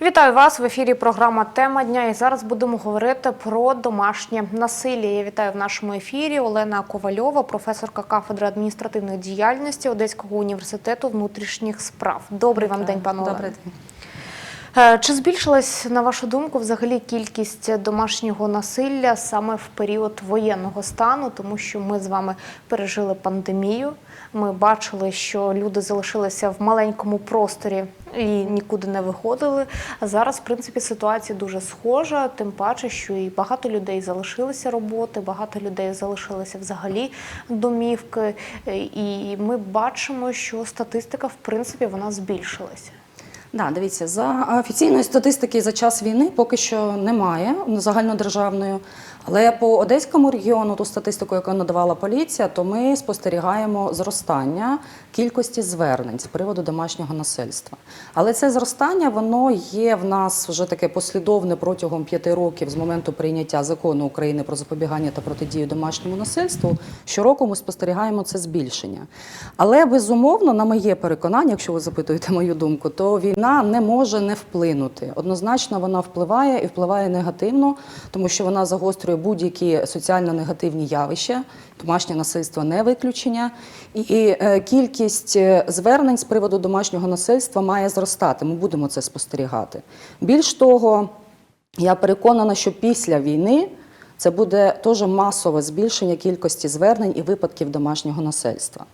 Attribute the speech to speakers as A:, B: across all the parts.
A: Вітаю вас в ефірі. Програма Тема дня. І зараз будемо говорити про домашнє насилля. Я вітаю в нашому ефірі Олена Ковальова, професорка кафедри адміністративної діяльності Одеського університету внутрішніх справ. Добрий вам день, пане Олена.
B: Добрий день.
A: Е, Чи збільшилась, на вашу думку, взагалі кількість домашнього насилля саме в період воєнного стану, тому що ми з вами пережили пандемію. Ми бачили, що люди залишилися в маленькому просторі і нікуди не виходили. А зараз, в принципі, ситуація дуже схожа, тим паче, що і багато людей залишилися роботи, багато людей залишилися взагалі домівки. Е, І ми бачимо, що статистика, в принципі, вона збільшилася.
B: Да, дивіться, за офіційної статистики за час війни поки що немає загальнодержавної. Але по Одеському регіону, ту статистику, яку надавала поліція, то ми спостерігаємо зростання кількості звернень з приводу домашнього насильства. Але це зростання воно є в нас вже таке послідовне протягом п'яти років з моменту прийняття закону України про запобігання та протидію домашньому насильству. Щороку ми спостерігаємо це збільшення. Але безумовно, на моє переконання, якщо ви запитуєте мою думку, то війна не може не вплинути. Однозначно вона впливає і впливає негативно, тому що вона загострює будь-які соціально негативні явища. Домашнє насильство не виключення, і е, кількість е, звернень з приводу домашнього насильства має зростати. Ми будемо це спостерігати. Більш того, я переконана, що після війни це буде теж масове збільшення кількості звернень і випадків домашнього насильства.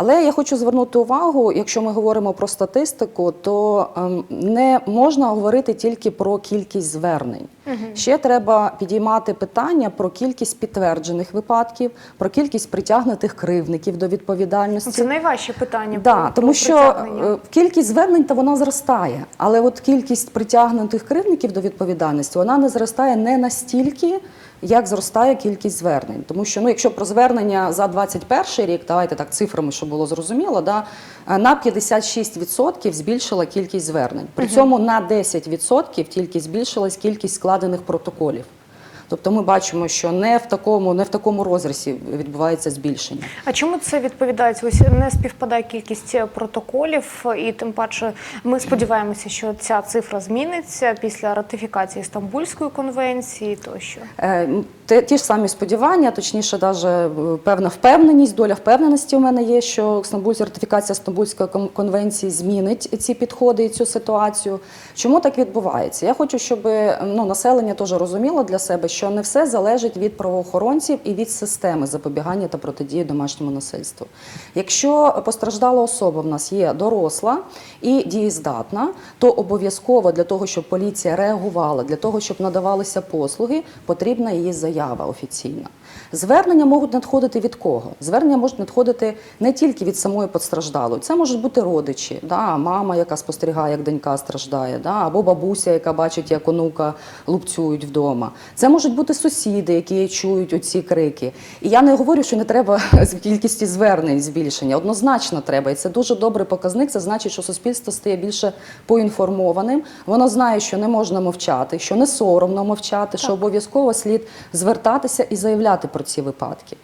B: Але я хочу звернути увагу, якщо ми говоримо про статистику, то ем, не можна говорити тільки про кількість звернень. Ще треба підіймати питання про кількість підтверджених випадків, про кількість притягнутих кривдників до відповідальності.
A: Це найважче питання.
B: Да,
A: про-
B: тому
A: про
B: що е, кількість звернень та вона зростає, але от кількість притягнутих кривдників до відповідальності вона не зростає не настільки, як зростає кількість звернень. Тому що ну, якщо про звернення за 21 рік, давайте так цифрами, щоб було зрозуміло, да, е, на 56% збільшила кількість звернень. При цьому на 10% тільки збільшилась кількість складених протоколів. Тобто ми бачимо, що не в такому, не в такому розрізі відбувається збільшення.
A: А чому це відповідає? Ось не співпадає кількість е, протоколів, і тим паче ми сподіваємося, що ця цифра зміниться після ратифікації Стамбульської конвенції тощо.
B: Те, ті ж самі сподівання, точніше, даже е, певна впевненість, доля впевненості у мене є, що Стамбульська ратифікація Стамбульської конвенції змінить ці підходи і цю ситуацію. Чому так відбувається? Я хочу, щоб е, ну, населення теж розуміло для себе, що не все залежить від правоохоронців і від системи запобігання та протидії домашньому насильству. Якщо постраждала особа в нас є доросла і дієздатна, то обов'язково для того, щоб поліція реагувала, для того, щоб надавалися послуги, потрібна її заява офіційна. Звернення можуть надходити від кого? Звернення можуть надходити не тільки від самої постраждалої, це можуть бути родичі, да, мама, яка спостерігає, як донька страждає, да, або бабуся, яка бачить, як онука лупцюють вдома. Це можуть бути сусіди, які чують оці крики. І я не говорю, що не треба з кількості звернень збільшення. Однозначно треба. І це дуже добрий показник. Це значить, що суспільство стає більше поінформованим. Воно знає, що не можна мовчати, що не соромно мовчати, що обов'язково слід звертатися і заявляти про ці випадки.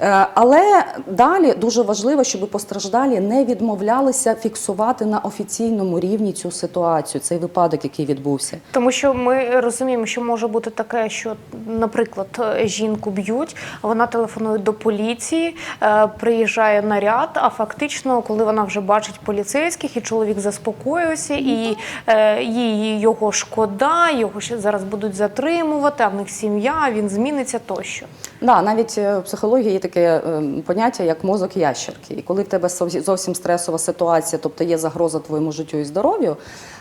B: Е, Але далі дуже важливо, щоб постраждалі не відмовлялися фіксувати на офіційному рівні цю ситуацію, цей випадок, який відбувся.
A: Тому що ми розуміємо, що може бути таке, що, наприклад, жінку б'ють, вона телефонує до поліції, е, приїжджає наряд. А фактично, коли вона вже бачить поліцейських, і чоловік заспокоївся, і е, їй його шкода, його ще зараз будуть затримувати, а в них сім'я, він зміниться тощо.
B: Да, навіть в психології є таке е, поняття, як мозок ящерки. І коли в тебе зовсім- зовсім стресова ситуація, тобто є загроза твоєму життю і здоров'ю,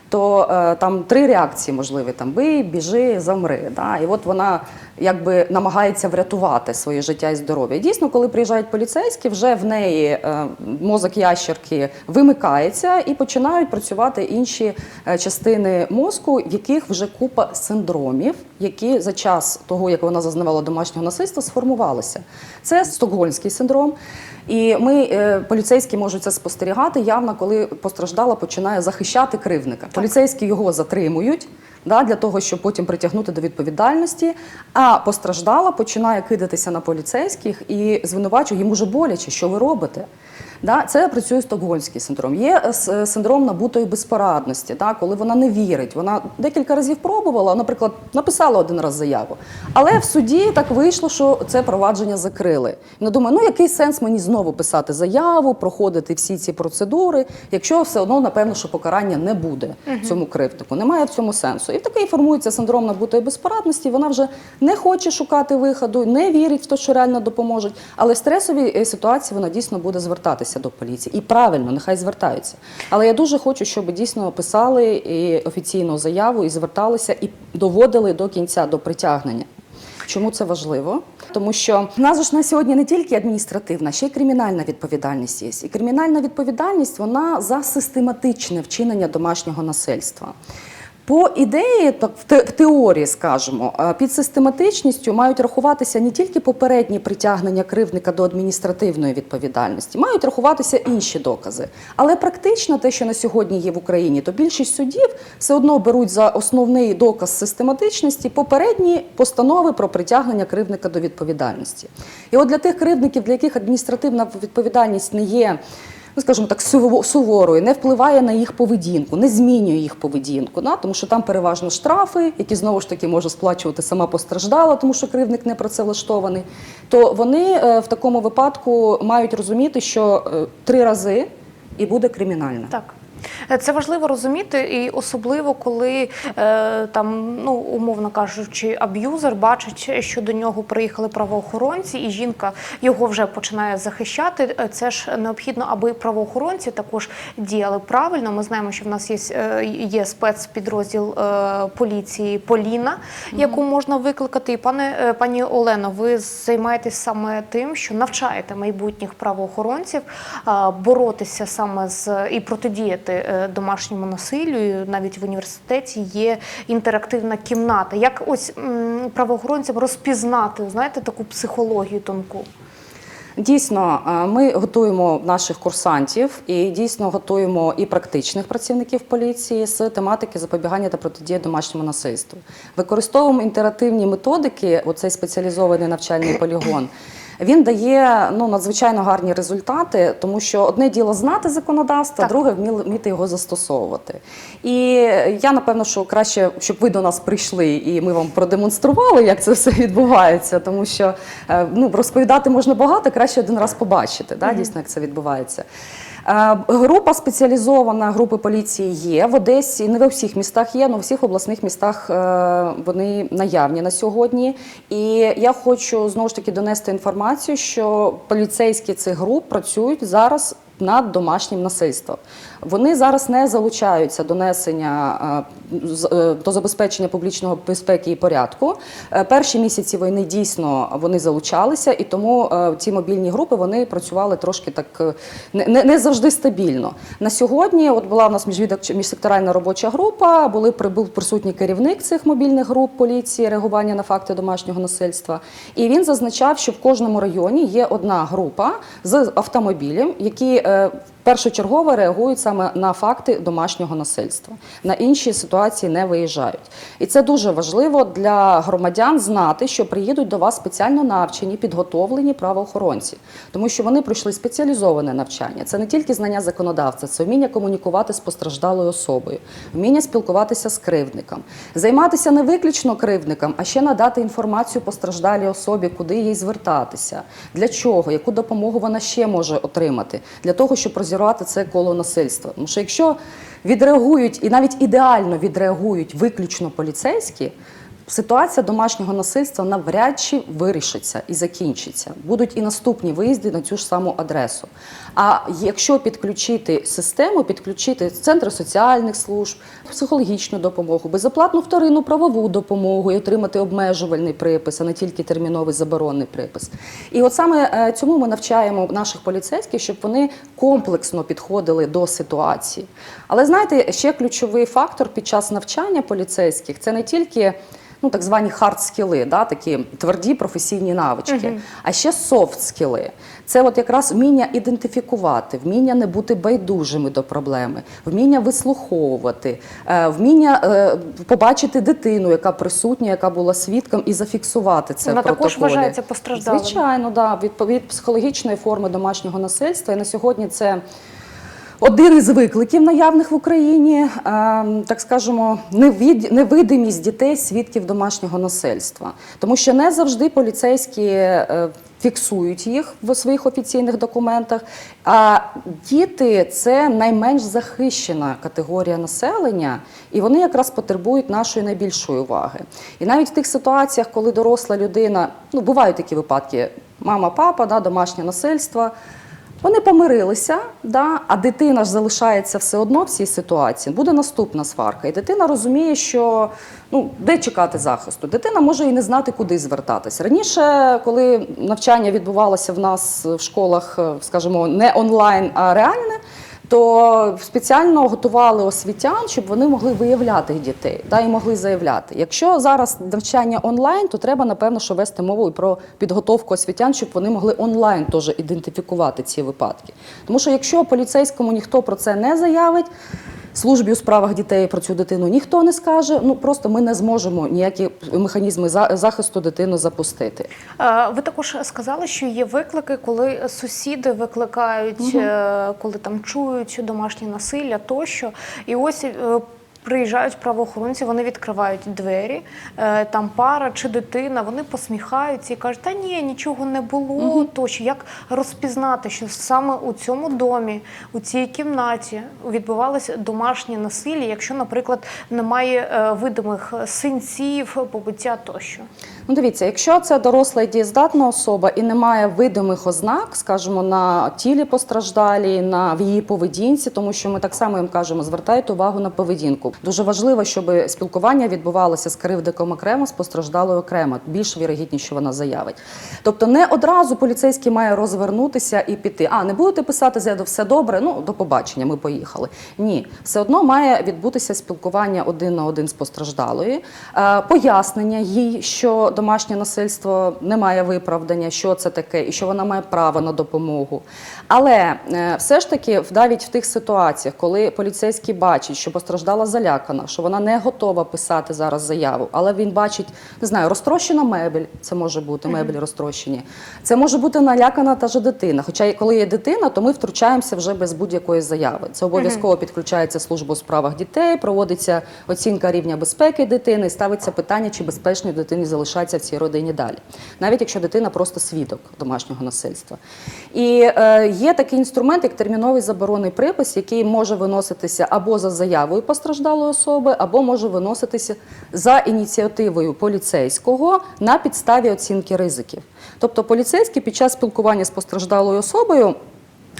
B: то е, там три реакції можливі: там бий, біжи, замри. Да? І от вона якби намагається врятувати своє життя і здоров'я. Дійсно, коли приїжджають поліцейські, вже в неї е, мозок ящерки вимикається і починають працювати інші е, частини мозку, в яких вже купа синдромів, які за час того, як вона зазнавала домашнього насильства, сформувалися. Це стокгольмський синдром. І ми, е, поліцейські, можуть це спостерігати явно, коли постраждала починає захищати кривника. Поліцейські його затримують. Да, для того, щоб потім притягнути до відповідальності. А постраждала починає кидатися на поліцейських і звинувачує, їм уже боляче, що ви робите. Да, це працює стокгольмський синдром. Є е, е, синдром набутої безпорадності, да, коли вона не вірить. Вона декілька разів пробувала, наприклад, написала один раз заяву. Але в суді так вийшло, що це провадження закрили. Вона думає, ну який сенс мені знову писати заяву, проходити всі ці процедури, якщо все одно, напевно, що покарання не буде цьому кривднику. Немає в цьому сенсу. І такий формується синдром набутої безпорадності. Вона вже не хоче шукати виходу, не вірить в те, що реально допоможуть. Але в стресовій е, ситуації вона дійсно буде звертатися до поліції. І правильно, нехай звертаються. Але я дуже хочу, щоб дійсно писали і офіційну заяву і зверталися, і доводили до кінця до притягнення. Чому це важливо? Тому що в нас ж на сьогодні не тільки адміністративна, ще й кримінальна відповідальність є. І кримінальна відповідальність вона за систематичне вчинення домашнього насильства. По ідеї, так в те- в теорії, скажімо, е, під систематичністю мають рахуватися не тільки попередні притягнення кривдника до адміністративної відповідальності, мають рахуватися інші докази. Але практично те, що на сьогодні є в Україні, то більшість судів все одно беруть за основний доказ систематичності попередні постанови про притягнення кривдника до відповідальності. І от для тих кривдників, для яких адміністративна відповідальність не є ну скажімо так, суво- суворою, не впливає на їх поведінку, не змінює їх поведінку, да? тому що там переважно штрафи, які знову ж таки може сплачувати сама постраждала, тому що кривник не працевлаштований. То вони е, в такому випадку мають розуміти, що е, три рази і буде кримінальна.
A: Так. Це важливо розуміти, і особливо коли е, там, ну умовно кажучи, аб'юзер бачить, що до нього приїхали правоохоронці, і жінка його вже починає захищати. Е, Це ж необхідно, аби правоохоронці також діяли правильно. Ми знаємо, що в нас є, е, є спецпідрозділ поліції Поліна, яку можна викликати. І пане пані Олено, ви займаєтесь саме тим, що навчаєте майбутніх правоохоронців боротися саме з і протидіяти е, домашньому насиллю. Навіть в університеті є інтерактивна кімната. Як ось правоохоронцям розпізнати, знаєте, таку психологію тонку?
B: Дійсно, е, ми готуємо наших курсантів і дійсно готуємо і практичних працівників поліції з тематики запобігання та протидії домашньому насильству. Використовуємо інтерактивні методики, оцей спеціалізований навчальний полігон. Він дає ну надзвичайно гарні результати, тому що одне діло знати законодавство,
A: Так.
B: друге вміти його застосовувати. І я напевно, що краще, щоб ви до нас прийшли і ми вам продемонстрували, як це все відбувається, тому що е, ну розповідати можна багато, краще один раз побачити, да, дійсно, як це відбувається. Е, Група спеціалізована групи поліції є в Одесі. Не в усіх містах є, але в всіх обласних містах е, вони наявні на сьогодні. І я хочу знову ж таки донести інформацію, що поліцейські цих груп працюють зараз над домашнім насильством. Вони зараз не залучаються до несення е, е, до забезпечення публічного безпеки і порядку. Е, Перші місяці війни дійсно вони залучалися, і тому ці мобільні групи вони працювали трошки так не, не, завжди стабільно. На сьогодні, от була у нас міжвідок- міжсекторальна робоча група, були при- був присутній керівник цих мобільних груп поліції реагування на факти домашнього насильства. І він зазначав, що в кожному районі є одна група з автомобілем, які першочергово реагують саме на факти домашнього насильства. На інші ситуації не виїжджають. І це дуже важливо для громадян знати, що приїдуть до вас спеціально навчені, підготовлені правоохоронці, тому що вони пройшли спеціалізоване навчання. Це не тільки знання законодавця, це вміння комунікувати з постраждалою особою, вміння спілкуватися з кривдником, займатися не виключно кривдником, а ще надати інформацію постраждалій особі, куди їй звертатися, для чого, яку допомогу вона ще може отримати, для того, щоб розірвати це коло насильства. Тому що якщо відреагують і навіть ідеально відреагують виключно поліцейські. Ситуація домашнього насильства навряд чи вирішиться і закінчиться. Будуть і наступні виїзди на цю ж саму адресу. А якщо підключити систему, підключити центри соціальних служб, психологічну допомогу, безоплатну вторинну правову допомогу і отримати обмежувальний припис, а не тільки терміновий заборонний припис. І от саме е, цьому ми навчаємо наших поліцейських, щоб вони комплексно підходили до ситуації. Але знаєте, ще ключовий фактор під час навчання поліцейських це не тільки ну так звані хард скіли, да, такі тверді професійні навички. А ще софт скіли. Це от якраз вміння ідентифікувати, вміння не бути байдужими до проблеми, вміння вислуховувати, е, вміння е, побачити дитину, яка присутня, яка була свідком, і зафіксувати це
A: Вона
B: в протоколі.
A: також вважається постраждалим.
B: Звичайно, да, від, від психологічної форми домашнього насильства. І на сьогодні це. Один із викликів наявних в Україні, е, так скажемо, невидимість дітей свідків домашнього насильства, тому що не завжди поліцейські е, фіксують їх в своїх офіційних документах. А діти це найменш захищена категорія населення, і вони якраз потребують нашої найбільшої уваги. І навіть в тих ситуаціях, коли доросла людина, ну бувають такі випадки: мама, папа, да, домашнє насильство. Вони помирилися, да, а дитина ж залишається все одно в цій ситуації. Буде наступна сварка. І дитина розуміє, що ну, де чекати захисту. Дитина може і не знати, куди звертатися. Раніше, коли навчання відбувалося в нас в школах, е, скажімо, не онлайн, а реальне, то спеціально готували освітян, щоб вони могли виявляти дітей да, і могли заявляти. Якщо зараз навчання онлайн, то треба напевно що вести мову про підготовку освітян, щоб вони могли онлайн теж ідентифікувати ці випадки. Тому що якщо поліцейському ніхто про це не заявить. Службі у справах дітей про цю дитину ніхто не скаже. Ну просто ми не зможемо ніякі механізми за- захисту дитини запустити.
A: Ви також сказали, що є виклики, коли сусіди викликають, угу. коли там чують домашнє насилля тощо. І ось е, приїжджають правоохоронці, вони відкривають двері, е, там пара чи дитина, вони посміхаються і кажуть, та ні, нічого не було тощо. Як розпізнати, що саме у цьому домі, у цій кімнаті відбувалося домашнє насилля, якщо, наприклад, немає е, видимих синців, побиття тощо?
B: Ну, дивіться, якщо це доросла і дієздатна особа і немає видимих ознак, скажімо, на тілі постраждалій, на в її поведінці, тому що ми так само їм кажемо, звертайте увагу на поведінку. Дуже важливо, щоб спілкування відбувалося з кривдиком окремо, з постраждалою окремо. Більш вірогідніше, що вона заявить. Тобто, не одразу поліцейський має розвернутися і піти. А не будете писати заяву, все добре. Ну до побачення, ми поїхали. Ні, все одно має відбутися спілкування один на один з постраждалою, е, пояснення їй, що домашнє насильство не має виправдання, що це таке, і що вона має право на допомогу. Але е, все ж таки, навіть в тих ситуаціях, коли поліцейський бачить, що постраждала залякана, що вона не готова писати зараз заяву, але він бачить, не знаю, розтрощена мебель, це може бути мебель розтрощені. Це може бути налякана та ж дитина. Хоча коли є дитина, то ми втручаємося вже без будь-якої заяви. Це обов'язково підключається служба у справах дітей, проводиться оцінка рівня безпеки дитини, ставиться питання, чи безпечно дитині залишатися в цій родині далі, навіть якщо дитина просто свідок домашнього насильства. І е, є такий інструмент, як терміновий заборонний припис, який може виноситися або за заявою постраждалої особи, або може виноситися за ініціативою поліцейського на підставі оцінки ризиків. Тобто поліцейський під час спілкування з постраждалою особою.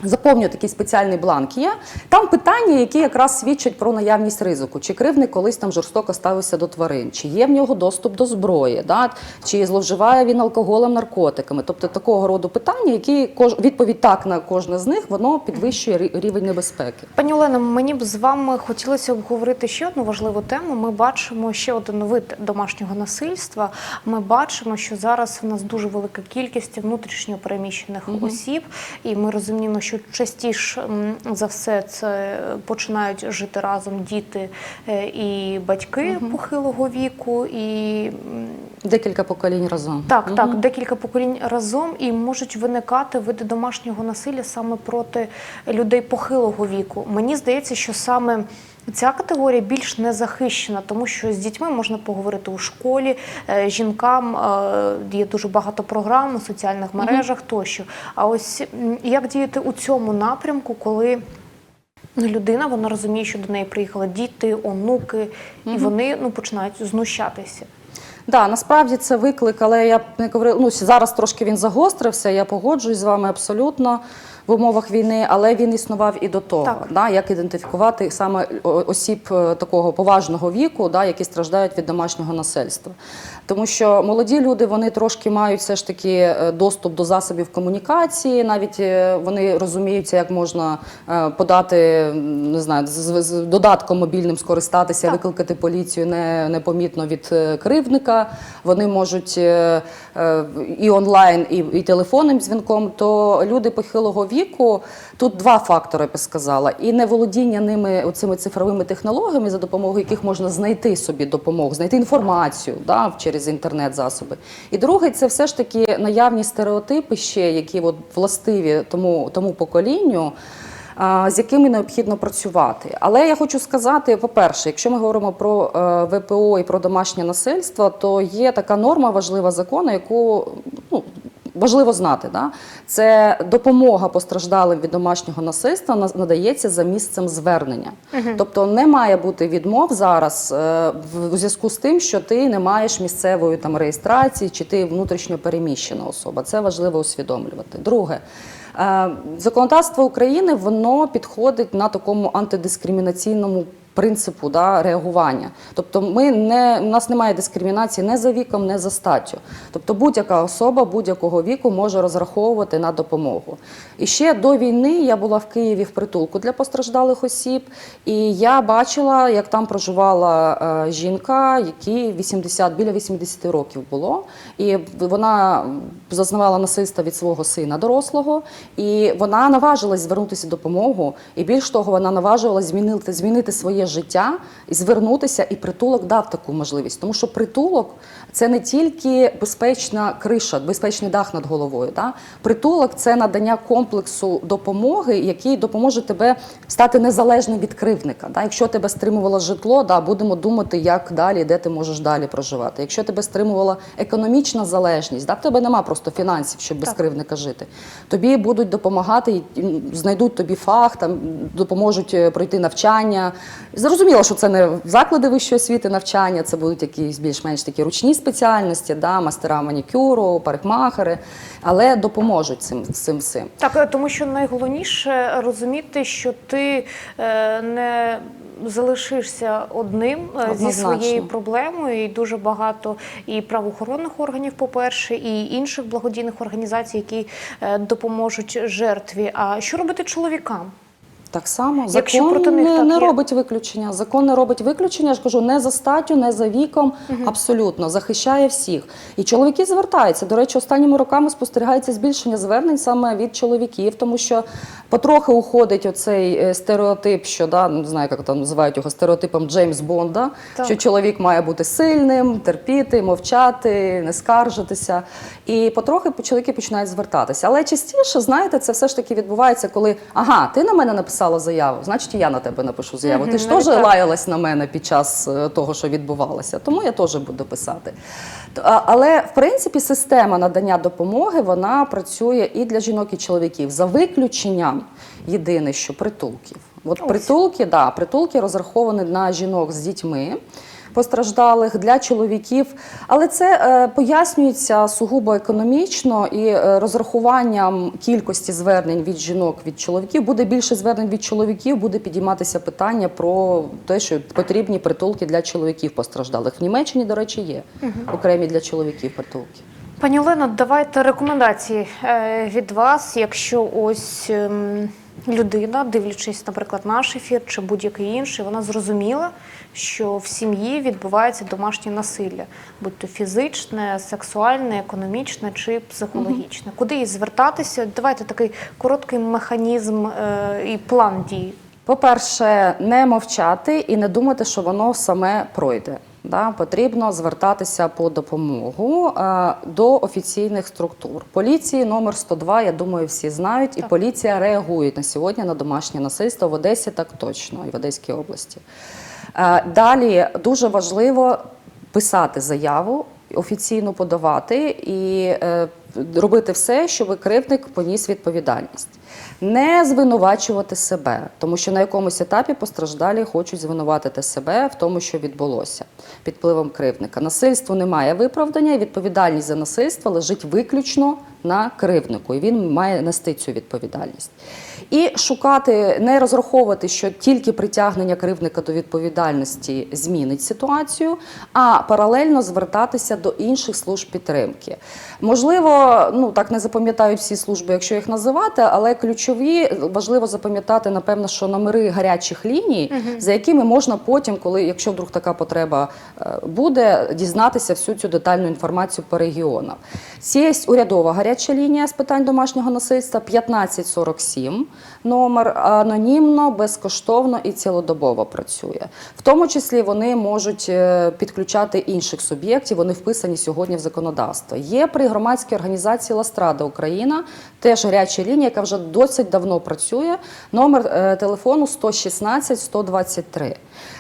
B: Заповнює такий спеціальний бланк є. Там питання, які якраз свідчать про наявність ризику. Чи кривник колись там жорстоко ставився до тварин, чи є в нього доступ до зброї, да? чи зловживає він алкоголем, наркотиками. Тобто такого роду питання, які кож... відповідь так на кожне з них, воно підвищує рівень небезпеки.
A: Пані Олено, мені б з вами хотілося обговорити ще одну важливу тему. Ми бачимо ще один вид домашнього насильства. Ми бачимо, що зараз в нас дуже велика кількість внутрішньо переміщених осіб, і ми розуміємо, що частіше за все це починають жити разом діти е, і батьки похилого віку, і
B: Декілька поколінь разом.
A: так, так, декілька поколінь разом і можуть виникати види домашнього насилля саме проти людей похилого віку. Мені здається, що саме ця категорія більш не захищена, тому що з дітьми можна поговорити у школі, е, жінкам е, є дуже багато програм у соціальних мережах тощо. А ось як діяти у цьому напрямку, коли людина вона розуміє, що до неї приїхали діти, онуки, і вони ну починають знущатися.
B: Да, насправді це виклик, але я не говорила, ну зараз трошки він загострився. Я погоджуюсь з вами абсолютно. В умовах війни, але він існував і до того.
A: Так.
B: Да, як ідентифікувати саме осіб е, такого поважного віку, да, які страждають від домашнього насильства. Тому що молоді люди вони трошки мають все ж таки е, доступ до засобів комунікації, навіть е, вони розуміються, як можна е, подати не знаю, з, додатком мобільним скористатися,
A: Так.
B: викликати поліцію не, непомітно від е, кривдника. Вони можуть е, е, і онлайн, і, і телефонним дзвінком. То люди похилого віку тут два фактори я би сказала: і неволодіння ними цими цифровими технологіями, за допомогою яких можна знайти собі допомогу, знайти інформацію да, через інтернет-засоби. І другий це все ж таки наявні стереотипи, ще які от властиві тому, тому поколінню. З якими необхідно працювати, але я хочу сказати: по-перше, якщо ми говоримо про е, ВПО і про домашнє насильство, то є така норма важлива закону, яку ну, важливо знати. Да? Це допомога постраждалим від домашнього насильства на- надається за місцем звернення. Тобто не має бути відмов зараз е, в у зв'язку з тим, що ти не маєш місцевої там реєстрації чи ти внутрішньо переміщена особа. Це важливо усвідомлювати. Друге. Е, Законодавство України воно підходить на такому антидискримінаційному принципу да, реагування. Тобто, ми не, у нас немає дискримінації не за віком, не за статтю. Тобто будь-яка особа будь-якого віку може розраховувати на допомогу. І ще до війни я була в Києві в притулку для постраждалих осіб, і я бачила, як там проживала е, жінка, якій 80, біля 80 років було. І вона зазнавала насильства від свого сина дорослого, і вона наважилась звернутися допомогу. І більш того, вона наважилась змінити, змінити своє життя і звернутися, і притулок дав таку можливість. Тому що притулок це не тільки безпечна криша, безпечний дах над головою. Да? Притулок це надання комплексу допомоги, який допоможе тебе стати незалежним від кривдника. Да? Якщо тебе стримувало житло, да, будемо думати, як далі, де ти можеш далі проживати. Якщо тебе стримувала економічна залежність, да, в тебе нема просто фінансів, щоб без
A: Так.
B: кривдника жити. Тобі будуть допомагати, знайдуть тобі фах, там допоможуть е, пройти навчання. Зрозуміло, що це не заклади вищої освіти навчання, це будуть якісь більш-менш такі ручні спеціальності, да, мастера манікюру, парикмахери, але допоможуть цим цим всім.
A: Так, е, тому що найголовніше розуміти, що ти е, не залишишся одним е, зі своєю проблемою, і дуже багато і правоохоронних органів, по-перше, і інших благодійних організацій, які допоможуть жертві. А що робити чоловікам?
B: Так само
A: Якщо
B: закон
A: проти них
B: не,
A: так
B: не
A: є.
B: робить виключення. Закон не робить виключення. Я ж кажу, не за статтю, не за віком. Абсолютно захищає всіх. І чоловіки звертаються. До речі, останніми роками спостерігається збільшення звернень саме від чоловіків, тому що потрохи уходить оцей е, стереотип, що да, не знаю, як там називають його стереотипом Джеймс Бонда,
A: Так.
B: що чоловік має бути сильним, терпіти, мовчати, не скаржитися. І потрохи чоловіки починають звертатися. Але частіше, знаєте, це все ж таки відбувається, коли ага, ти на мене написала заяву, значить і я на тебе напишу заяву. Ти ж теж лаялась на мене під час е, того, що відбувалося. Тому я теж буду писати. Але в принципі система надання допомоги вона працює і для жінок, і чоловіків за виключенням єдине, що притулків. От
A: Ось.
B: притулки, да, притулки розраховані на жінок з дітьми. Постраждалих для чоловіків, але це е, пояснюється сугубо економічно і е, розрахуванням кількості звернень від жінок від чоловіків буде більше звернень від чоловіків, буде підійматися питання про те, що потрібні притулки для чоловіків постраждалих. В Німеччині, до речі, є окремі для чоловіків притулки.
A: Пані Олено, давайте рекомендації е, від вас, якщо ось ем, людина, дивлячись, наприклад, наш ефір чи будь-який інший, вона зрозуміла, що в сім'ї відбувається домашнє насилля, будь то фізичне, сексуальне, економічне чи психологічне. Куди їй звертатися? Давайте такий короткий механізм е, і план дій.
B: По-перше, не мовчати і не думати, що воно саме пройде. Да, потрібно звертатися по допомогу е, до офіційних структур. Поліції номер 102, я думаю, всі знають, і поліція реагує на сьогодні на домашнє насильство в Одесі так точно, і в Одеській області. Е, далі дуже важливо писати заяву, офіційно подавати і е, робити все, щоб кривдник поніс відповідальність. Не звинувачувати себе, тому що на якомусь етапі постраждалі хочуть звинуватити себе в тому, що відбулося під впливом кривдника. Насильство не має виправдання, і відповідальність за насильство лежить виключно на кривднику, і він має нести цю відповідальність. І шукати, не розраховувати, що тільки притягнення кривдника до відповідальності змінить ситуацію, а паралельно звертатися до інших служб підтримки. Можливо, ну так не запам'ятають всі служби, якщо їх називати, але ключові важливо запам'ятати, напевно, що номери гарячих ліній, за якими можна потім, коли, якщо вдруг така потреба е, буде, дізнатися всю цю детальну інформацію по регіонах. Це є урядова гаряча лінія з питань домашнього насильства 1547 номер анонімно, безкоштовно і цілодобово працює. В тому числі вони можуть е, підключати інших суб'єктів. Вони вписані сьогодні в законодавство. Є при громадській організації Ластрада Україна теж гаряча лінія, яка вже досить давно працює. Номер е, телефону 116 123.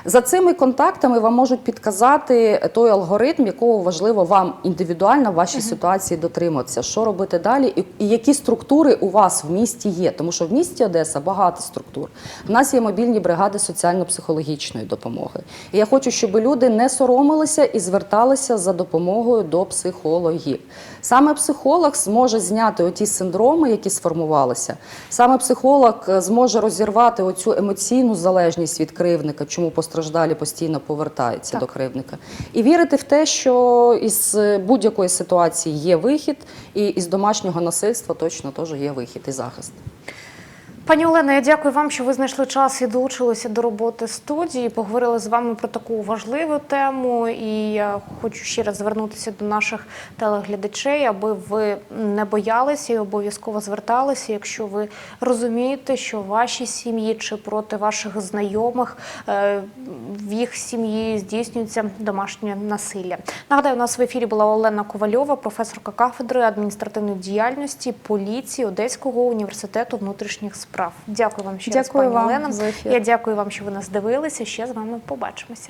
B: За цими контактами вам можуть підказати той алгоритм, якого важливо вам індивідуально в вашій ситуації дотриматися, що робити далі, і, і які структури у вас в місті є. Тому що в місті Одеса багато структур. У нас є мобільні бригади соціально-психологічної допомоги. І я хочу, щоб люди не соромилися і зверталися за допомогою до психологів. Саме психолог зможе зняти оті синдроми, які сформувалися. Саме психолог е, зможе розірвати оцю емоційну залежність від кривника, чому постраждалі постійно повертаються
A: Так.
B: до кривника, і вірити в те, що із будь-якої ситуації є вихід, і із домашнього насильства точно теж є вихід і захист.
A: Пані Олена, я дякую вам, що ви знайшли час і долучилися до роботи студії. Поговорили з вами про таку важливу тему. І я хочу ще раз звернутися до наших телеглядачей, аби ви не боялися і обов'язково зверталися, якщо ви розумієте, що в вашій сім'ї чи проти ваших знайомих е, в їх сім'ї здійснюється домашнє насилля. Нагадаю, у нас в ефірі була Олена Ковальова, професорка кафедри адміністративної діяльності поліції Одеського університету внутрішніх справ. Дякую вам ще раз, пані
B: вам
A: Олена. Я дякую вам, що ви нас дивилися. Ще з вами побачимося.